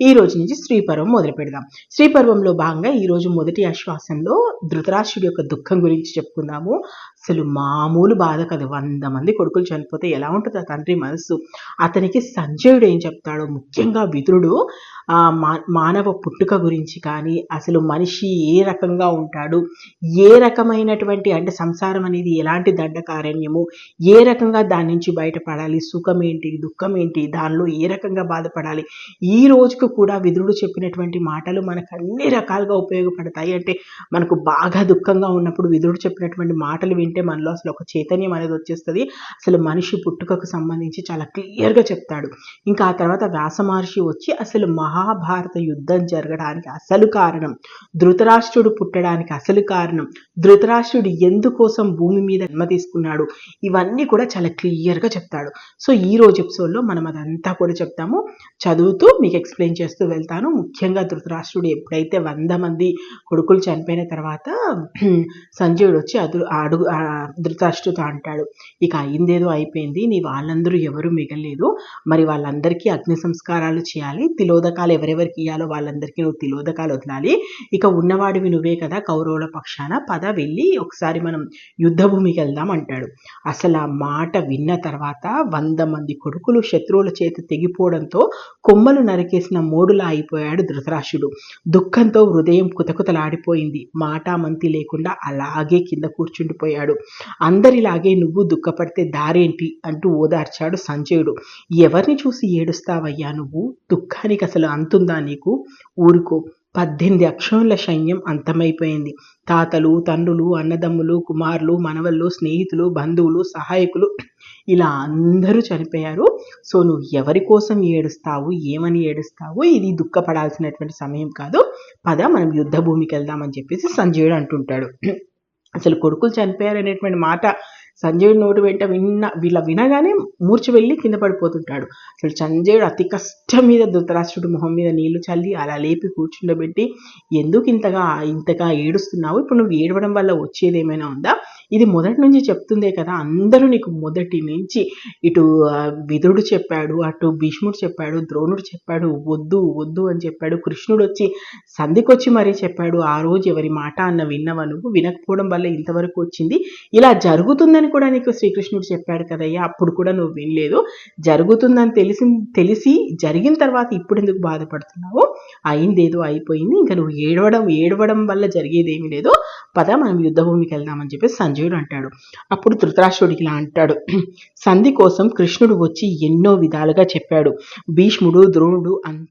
ఈ రోజు నుంచి శ్రీపర్వం మొదలు పెడదాం. శ్రీపర్వంలో భాగంగా ఈ రోజు మొదటి ఆశ్వాసంలో ధృతరాష్ట్రుడి యొక్క దుఃఖం గురించి చెప్పుకుందాము. అసలు మామూలు బాధ కదా. వంద మంది కొడుకులు చనిపోతే ఎలా ఉంటుంది? ఆ తండ్రి మనసు అతనికి సంజయుడు ఏం చెప్తాడో? ముఖ్యంగా విదురుడు మానవ పుట్టుక గురించి కానీ అసలు మనిషి ఏ రకంగా ఉంటాడు ఏ రకమైనటువంటి అంటే సంసారం అనేది ఎలాంటి దండకారణ్యము ఏ రకంగా దాని నుంచి బయటపడాలి సుఖం ఏంటి దుఃఖం ఏంటి దానిలో ఏ రకంగా బాధపడాలి ఈ రోజుకు కూడా విదురుడు చెప్పినటువంటి మాటలు మనకు అన్ని రకాలుగా ఉపయోగపడతాయి. అంటే మనకు బాగా దుఃఖంగా ఉన్నప్పుడు విదురుడు చెప్పినటువంటి మాటలు వింటే మనలో అసలు ఒక చైతన్యం అనేది వచ్చేస్తుంది. అసలు మనిషి పుట్టుకకు సంబంధించి చాలా క్లియర్గా చెప్తాడు. ఇంకా ఆ తర్వాత వ్యాస మహర్షి వచ్చి అసలు మహా మహాభారత యుద్ధం జరగడానికి అసలు కారణం ధృతరాష్ట్రుడు పుట్టడానికి అసలు కారణం ధృతరాష్ట్రుడు ఎందుకోసం భూమి మీద జన్మ తీసుకున్నాడు ఇవన్నీ కూడా చాలా క్లియర్గా చెప్తాడు. సో ఈ రోజు ఎపిసోడ్లో మనం అదంతా కూడా చెప్తాము. చదువుతూ మీకు ఎక్స్ప్లెయిన్ చేస్తూ వెళ్తాను. ముఖ్యంగా ధృతరాష్ట్రుడు ఎప్పుడైతే వంద మంది కొడుకులు చనిపోయిన తర్వాత సంజయుడు వచ్చి అదు అడుగు ధృతరాష్ట్రుతో ధృతరాష్ట్రుడితో అంటాడు ఇక అయిందేదో అయిపోయింది నీ వాళ్ళందరూ ఎవరు మిగలేదు మరి వాళ్ళందరికీ అగ్ని సంస్కారాలు చేయాలి తిలోదకాలు ఎవరెవరికి ఇవ్వాలో వాళ్ళందరికీ నువ్వు తిలోదకాలు వదలాలి. ఇక ఉన్నవాడివి నువ్వే కదా కౌరవుల పక్షాన. పద వెళ్ళి ఒకసారి మనం యుద్ధ భూమికి వెళ్దాం అంటాడు. అసలు ఆ మాట విన్న తర్వాత వంద మంది కొడుకులు శత్రువుల చేతి తెగిపోవడంతో కొమ్మలు నరికేసిన మోడులా అయిపోయాడు ధృతరాష్ట్రుడు. దుఃఖంతో హృదయం కుతకుతలాడిపోయింది. మాట మంతి లేకుండా అలాగే కింద కూర్చుండిపోయాడు. అందరిలాగే నువ్వు దుఃఖపడితే దారేంటి అంటూ ఓదార్చాడు సంజయుడు. ఎవరిని చూసి ఏడుస్తావయ్యా నువ్వు? దుఃఖానికి అసలు అంతుందా నీకు? ఊరుకో. పద్దెనిమిది అక్షోన్ల సైన్యం అంతమైపోయింది. తాతలు తండ్రులు అన్నదమ్ములు కుమారులు మనవళ్ళు స్నేహితులు బంధువులు సహాయకులు ఇలా అందరూ చనిపోయారు. సో నువ్వు ఎవరి కోసం ఏడుస్తావు? ఏమని ఏడుస్తావు? ఇది దుఃఖపడాల్సినటువంటి సమయం కాదు. పద మనం యుద్ధ భూమికి వెళ్దామని చెప్పేసి సంజయుడు అంటుంటాడు. అసలు కొడుకులు చనిపోయారు అనేటువంటి మాట సంజయుడు నోటి వెంట విన్న వీళ్ళ వినగానే మూర్చి వెళ్ళి కింద పడిపోతుంటాడు. అసలు సంజయుడు అతి కష్టం మీద ధృతరాష్ట్రుడు మొహం మీద నీళ్ళు చల్లి అలా లేపి కూర్చుండబెట్టి ఎందుకు ఇంతగా ఇంతగా ఏడుస్తున్నావు? ఇప్పుడు నువ్వు ఏడవడం వల్ల వచ్చేది ఏమైనా ఉందా? ఇది మొదటి నుంచి చెప్తుందే కదా అందరూ నీకు మొదటి నుంచి ఇటు విధుడు చెప్పాడు అటు భీష్ముడు చెప్పాడు ద్రోణుడు చెప్పాడు వద్దు వద్దు అని చెప్పాడు కృష్ణుడు వచ్చి సంధికొచ్చి మరీ చెప్పాడు ఆ రోజు ఎవరి మాట అన్న విన్నవా నువ్వు? వినకపోవడం వల్ల ఇంతవరకు వచ్చింది. ఇలా జరుగుతుందని కూడా నీకు శ్రీకృష్ణుడు చెప్పాడు కదయ్యా అప్పుడు కూడా నువ్వు వినలేదు. జరుగుతుందని తెలిసి తెలిసి జరిగిన తర్వాత ఇప్పుడు ఎందుకు బాధపడుతున్నావు? అయిందేదో అయిపోయింది. ఇంకా నువ్వు ఏడవడం ఏడవడం వల్ల జరిగేది ఏమీ లేదు పద మనం యుద్ధభూమికి వెళ్దామని చెప్పి సంజయుడు అంటాడు. అప్పుడు ధృతరాష్ట్రుడికి ఇలా అంటాడు. సంధి కోసం కృష్ణుడు వచ్చి ఎన్నో విధాలుగా చెప్పాడు. భీష్ముడు ద్రోణుడు అంత